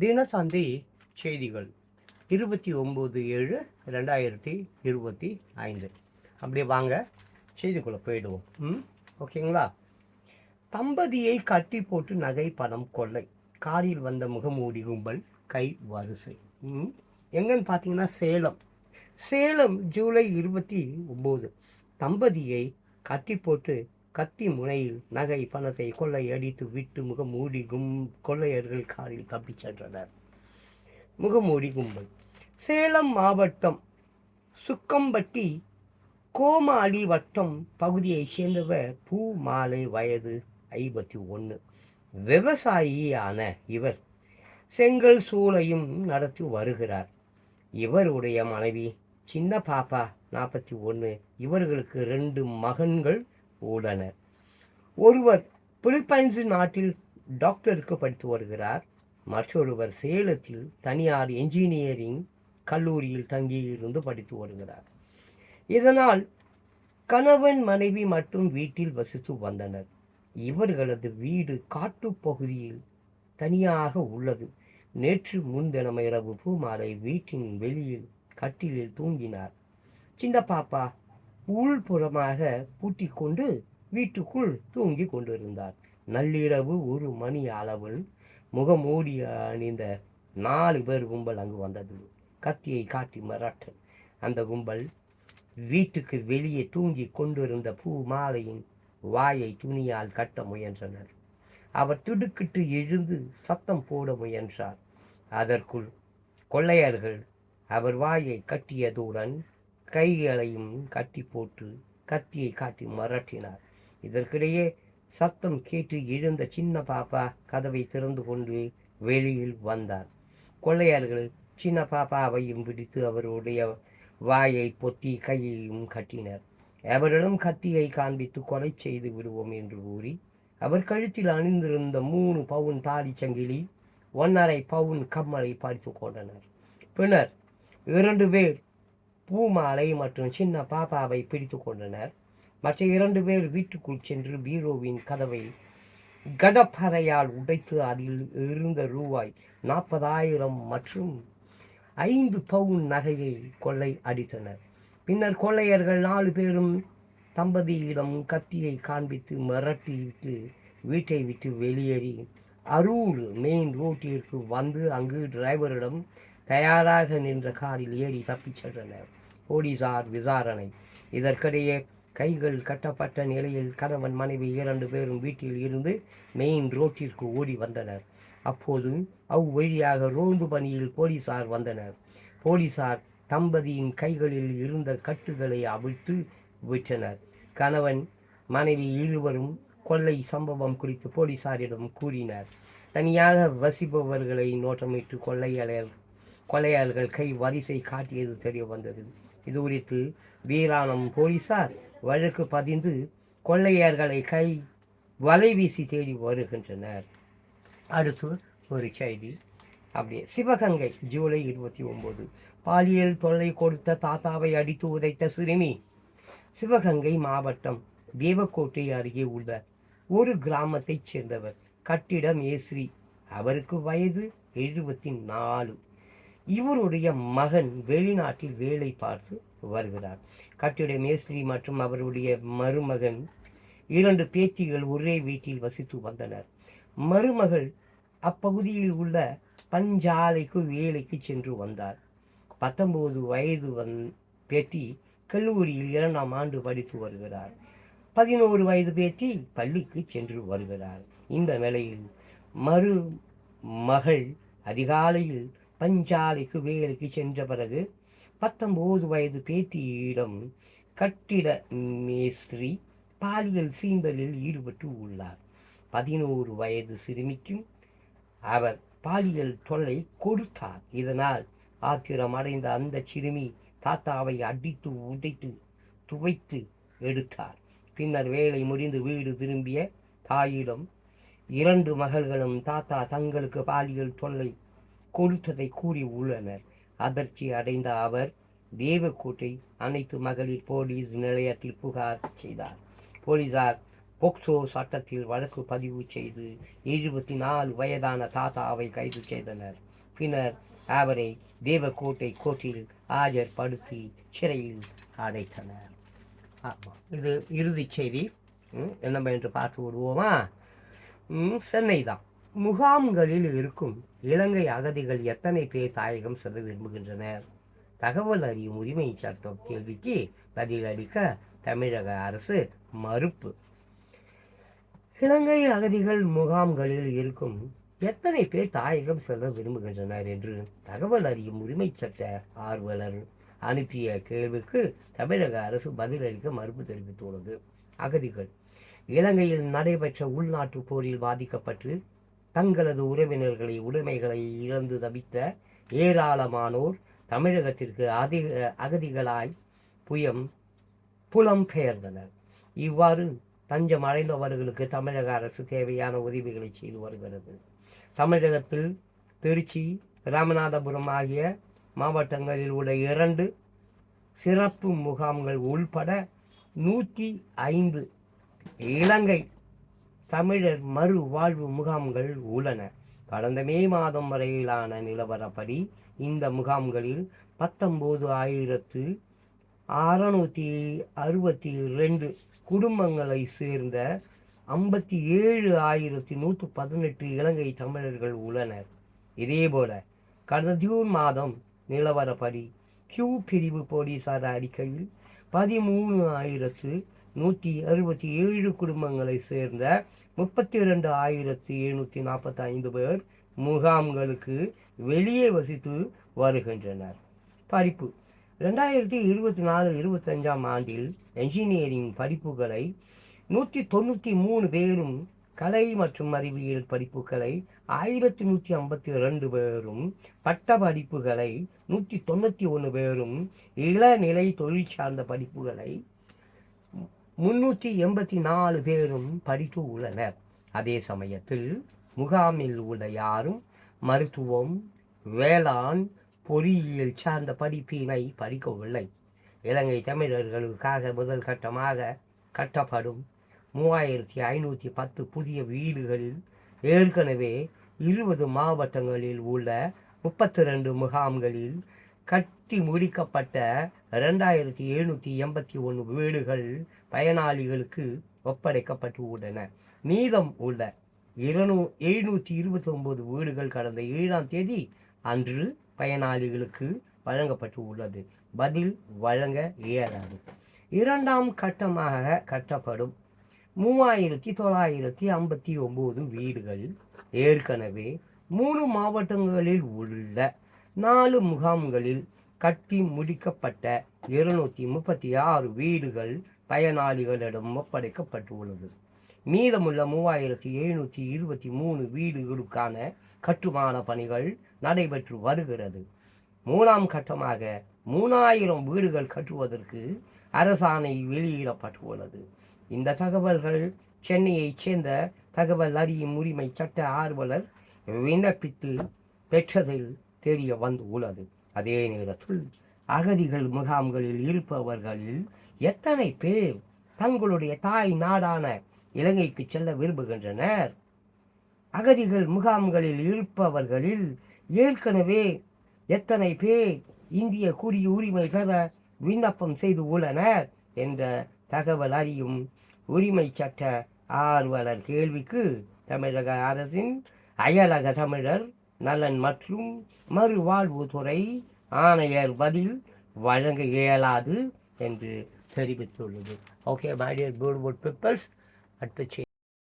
தினசந்தி செய்திகள். இருபத்தி ஒம்பது ஏழு ரெண்டாயிரத்தி இருபத்தி ஐந்து. அப்படியே வாங்க செய்திக்குள்ளே போயிடுவோம். ம் ஓகேங்களா? தம்பதியை கட்டி போட்டு நகை பணம் கொள்ளை. காரில் வந்த முகமூடி கும்பல் கை வரிசை. ம் எங்கன்னு பார்த்தீங்கன்னா சேலம். சேலம் ஜூலை இருபத்தி ஒம்பது. தம்பதியை கட்டி போட்டு கத்தி முனையில் நகை பணத்தை கொள்ளை அடித்து விட்டு முகமூடி கும் கொள்ளையர்கள் காரில் தப்பிச் சென்றனர். முகமூடி கும்பல். சேலம் மாவட்டம் சுக்கம்பட்டி கோமாளி வட்டம் பகுதியைச் சேர்ந்தவர் பூ மாலை வயது ஐம்பத்தி ஒன்று. விவசாயியான இவர் செங்கல் சூளையும் நடத்தி வருகிறார். இவருடைய மனைவி சின்ன பாப்பா நாற்பத்தி ஒன்று. இவர்களுக்கு ரெண்டு மகன்கள். உள்ளனர் ஒருவர் பிலிப்பைன்ஸ் நாட்டில் டாக்டருக்கு படித்து வருகிறார். மற்றொருவர் சேலத்தில் தனியார் என்ஜினியரிங் கல்லூரியில் தங்கியிருந்து படித்து வருகிறார். இதனால் கணவன் மனைவி மட்டும் வீட்டில் வசித்து வந்தனர். இவர்களது வீடு காட்டுப் பகுதியில் தனியாக உள்ளது. நேற்று முன்தினம் இரவு பூமாலை வீட்டின் வெளியில் கட்டிலில் தூங்கினார். சின்ன பாப்பா உள்புறமாக பூட்டிக் கொண்டு வீட்டுக்குள் தூங்கி கொண்டிருந்தார். நள்ளிரவு ஒரு மணி அளவில் முகமூடி அணிந்த நாலு பேர் கும்பல் அங்கு வந்தது. கத்தியை காட்டி மிரட்ட அந்த கும்பல் வீட்டுக்கு வெளியே தூங்கி கொண்டிருந்த பூ மாலையின் வாயை துணியால் கட்ட முயன்றனர். அவர் திடுக்கிட்டு எழுந்து சத்தம் போட முயன்றார். அதற்குள் கொள்ளையர்கள் அவர் வாயை கட்டியதுடன் கைகளையும் கட்டி போட்டு கத்தியை காட்டி மிரட்டினார். இதற்கிடையே சத்தம் கேட்டு எழுந்த சின்ன பாப்பா கதவை திறந்து கொண்டு வெளியில் வந்தார். கொள்ளையர்கள் சின்ன பாப்பாவையும் பிடித்து அவருடைய வாயை பொத்தி கையையும் கட்டினர். அவரிடம் கத்தியை காண்பித்து கொலை செய்து விடுவோம் என்று கூறி அவர் கழுத்தில் அணிந்திருந்த மூணு பவுன் தாலி சங்கிலி ஒன்றரை பவுன் கம்மலை பறித்து கொண்டனர். பின்னர் இரண்டு பேர் பூமாலை மற்றும் சின்ன பாப்பாவை பிடித்து கொண்டனர். மற்ற இரண்டு பேர் வீட்டுக்குள் சென்று பீரோவின் கதவை கடப்பறையால் உடைத்து அதில் இருந்த ரூபாய் நாற்பதாயிரம் மற்றும் ஐந்து பவுன் நகையை கொள்ளை அடித்தனர். பின்னர் கொள்ளையர்கள் நாலு பேரும் தம்பதியிடம் கத்தியை காண்பித்து மிரட்டிவிட்டு வீட்டை விட்டு வெளியேறி அரூர் மெயின் ரோட்டிற்கு வந்து அங்கு டிரைவரிடம் தயாராக நின்ற காரில் ஏறி தப்பிச் சென்றனர். போலீசார் விசாரணை. இதற்கிடையே கைகள் கட்டப்பட்ட நிலையில் கணவன் மனைவி இரண்டு பேரும் வீட்டில் இருந்து மெயின் ரோட்டிற்கு ஓடி வந்தனர். அப்போது அவ்வழியாக ரோந்து பணியில் போலீசார் வந்தனர். போலீசார் தம்பதியின் கைகளில் இருந்த கட்டுகளை அவிழ்த்து விற்றனர் கணவன் மனைவி இருவரும் கொள்ளை சம்பவம் குறித்து போலீசாரிடம் கூறினர். தனியாக வசிப்பவர்களை நோட்டமிட்டு கொள்ளையாளர் கொலையாளர்கள் கை வரிசை காட்டியது தெரிய வந்தது. இது குறித்து வீராணம் போலீசார் வழக்கு பதிந்து கொள்ளையர்களை கை வலை வீசி தேடி வருகின்றனர். அடுத்து ஒரு செய்தி. அப்படியே சிவகங்கை ஜூலை இருபத்தி ஒம்பது. பாலியல் தொல்லை கொடுத்த தாத்தாவை அடித்து உதைத்த சிறுமி. சிவகங்கை மாவட்டம் தேவக்கோட்டை அருகே உள்ள ஒரு கிராமத்தைச் சேர்ந்தவர். கட்டிட மேஸ்திரி அவருக்கு வயது எழுபத்தி நாலு. இவருடைய மகன் வெளிநாட்டில் வேலை பார்த்து வருகிறார். கட்டிட மேஸ்திரி மற்றும் அவருடைய மருமகன் இரண்டு பேத்திகள் ஒரே வீட்டில் வசித்து வந்தனர். மருமகள் அப்பகுதியில் உள்ள பஞ்சாலைக்கு வேலைக்கு சென்று வந்தார். பத்தொன்பது வயது வந் பேத்தி கல்லூரியில் இரண்டாம் ஆண்டு படித்து வருகிறார். பதினோரு வயது பேத்தி பள்ளிக்கு சென்று வருகிறார். இந்த நிலையில் மருமகள் அதிகாலையில் பஞ்சாலைக்கு வேலைக்கு சென்ற பிறகு பத்தொம்போது வயது பேத்தியிடம் கட்டிட மேஸ்திரி பாலியல் சீண்டலில் ஈடுபட்டு உள்ளார். பதினோரு வயது சிறுமிக்கும் அவர் பாலியல் தொல்லை கொடுத்தார். இதனால் ஆத்திரம் அடைந்த அந்த சிறுமி தாத்தாவை அடித்து உதைத்து துவைத்து எடுத்தார். பின்னர் வேலை முடிந்து வீடு திரும்பிய தாயிடம் இரண்டு மகள்களும் தாத்தா தங்களுக்கு பாலியல் தொல்லை கொடுத்ததை கூறி உள்ளனர். அதிர்ச்சி அடைந்த அவர் தேவக்கோட்டை அனைத்து மகளிர் போலீஸ் நிலையத்தில் புகார் செய்தார். போலீசார் போக்சோ சட்டத்தில் வழக்கு பதிவு செய்து எழுபத்தி நாலு வயதான தாத்தாவை கைது செய்தனர். பின்னர் அவரை தேவக்கோட்டை கோர்ட்டில் ஆஜர்படுத்தி சிறையில் அடைத்தனர். ஆமாம் இது இறுதிச் செய்தி. ம், என்று பார்த்து விடுவோமா? ம், சென்னை தான். முகாம்களில் இருக்கும் இலங்கை அகதிகள் எத்தனை பேர் தாயகம் செல்ல விரும்புகின்றனர்? தகவல் அறியும் உரிமை சட்டம் கேள்விக்கு பதிலளிக்க தமிழக அரசு மறுப்பு. இலங்கை அகதிகள் முகாம்களில் இருக்கும் எத்தனை பேர் தாயகம் செல்ல விரும்புகின்றனர் என்று தகவல் அறியும் உரிமை சட்ட ஆர்வலர் அனுப்பிய கேள்விக்கு தமிழக அரசு பதிலளிக்க மறுப்பு தெரிவித்துள்ளது. அகதிகள் இலங்கையில் நடைபெற்ற உள்நாட்டு போரில் பாதிக்கப்பட்டு தங்களது உறவினர்களை உடைமைகளை இழந்து தவித்த ஏராளமானோர் தமிழகத்திற்கு அதிக அகதிகளாய் புயம் புலம்பெயர்ந்தனர் இவ்வாறு தஞ்சம் அடைந்தவர்களுக்கு தமிழக அரசு தேவையான உதவிகளை செய்து வருகிறது. தமிழகத்தில் திருச்சி ராமநாதபுரம் ஆகிய மாவட்டங்களில் உள்ள இரண்டு சிறப்பு முகாம்கள் உள்பட நூற்றி ஐந்து இலங்கை தமிழர் மறு வாழ்வு முகாம்கள் உள்ளன. கடந்த மே மாதம் வரையிலான நிலவரப்படி இந்த முகாம்களில் பத்தொம்போது ஆயிரத்து அறநூற்றி அறுபத்தி ரெண்டு குடும்பங்களை சேர்ந்த ஐம்பத்தி ஏழு ஆயிரத்தி நூற்று பதினெட்டு இலங்கை தமிழர்கள் உள்ளனர். இதேபோல கடந்த ஜூன் மாதம் நிலவரப்படி கியூ பிரிவு போலீசார் அறிக்கையில் பதிமூணு ஆயிரத்து நூற்றி அறுபத்தி ஏழு குடும்பங்களை சேர்ந்த முப்பத்தி ரெண்டு ஆயிரத்தி எழுநூற்றி நாற்பத்தி ஐந்து பேர் முகாம்களுக்கு வெளியே வசித்து வருகின்றனர். படிப்பு. ரெண்டாயிரத்தி இருபத்தி நாலு இருபத்தஞ்சாம் ஆண்டில் என்ஜினியரிங் படிப்புகளை நூற்றி தொண்ணூற்றி மூணு பேரும் கலை மற்றும் அறிவியல் படிப்புகளை ஆயிரத்தி நூற்றி ஐம்பத்தி ரெண்டு பேரும் பட்ட படிப்புகளை நூற்றி தொண்ணூற்றி ஒன்று பேரும் இளநிலை தொழில் சார்ந்த படிப்புகளை முன்னூற்றி எண்பத்தி நாலு பேரும் படித்து உள்ளனர். அதே சமயத்தில் முகாமில் உள்ள யாரும் மருத்துவம் வேளாண் பொறியியல் சார்ந்த படிப்பினை படிக்கவில்லை. இலங்கை தமிழர்களுக்காக முதல் கட்டமாக கட்டப்படும் மூவாயிரத்தி ஐநூற்றி பத்து புதிய வீடுகளில் ஏற்கனவே இருபது மாவட்டங்களில் உள்ள முப்பத்தி ரெண்டு முகாம்களில் கட்டி முடிக்கப்பட்ட ரெண்டாயிரத்தி எழுநூற்றி எண்பத்தி ஒன்று வீடுகள் பயனாளிகளுக்கு ஒப்படைக்கப்பட்டு உள்ளன மீதம் உள்ள இருநூ எழுநூற்றி இருபத்தி ஒன்பது வீடுகள் கடந்த ஏழாம் தேதி அன்று பயனாளிகளுக்கு வழங்கப்பட்டு உள்ளது பதில் வழங்க இயலாது. இரண்டாம் கட்டமாக கட்டப்படும் மூவாயிரத்தி தொள்ளாயிரத்தி ஐம்பத்தி ஒம்பது வீடுகள் ஏற்கனவே மூணு மாவட்டங்களில் உள்ள நாலு முகாம்களில் கட்டி முடிக்கப்பட்ட இருநூற்றி முப்பத்தி ஆறு வீடுகள் பயனாளிகளிடம் ஒப்படைக்கப்பட்டுள்ளது. மீதமுள்ள மூவாயிரத்தி எழுநூற்றி இருபத்தி மூணு வீடுகளுக்கான கட்டுமான பணிகள் நடைபெற்று வருகிறது. மூணாம் கட்டமாக மூணாயிரம் வீடுகள் கட்டுவதற்கு அரசாணை வெளியிடப்பட்டுள்ளது. இந்த தகவல்கள் சென்னையைச் சேர்ந்த தகவல் அறியும் உரிமை சட்ட ஆர்வலர் விண்ணப்பித்து பெற்றதில் தெரிய வந்து உள்ளது அதே நேரத்தில் அகதிகள் முகாம்களில் இருப்பவர்களில் எத்தனை பேர் தங்களுடைய தாய் நாடான இலங்கைக்கு செல்ல விரும்புகின்றனர்? அகதிகள் முகாம்களில் இருப்பவர்களில் ஏற்கனவே எத்தனை பேர் இந்திய குடி உரிமை பெற விண்ணப்பம் செய்து உள்ளனர் என்ற தகவல் அறியும் உரிமை சட்ட ஆர்வலர் கேள்விக்கு தமிழக அரசின் அயலக தமிழர் நலன் மற்றும் மறுவாழ்வுத்துறை ஆணையர் பதில் வழங்க இயலாது என்று தெரிவித்துள்ளது. ஓகே மை டியர் பீப்பிள்ஸ் அடுத்த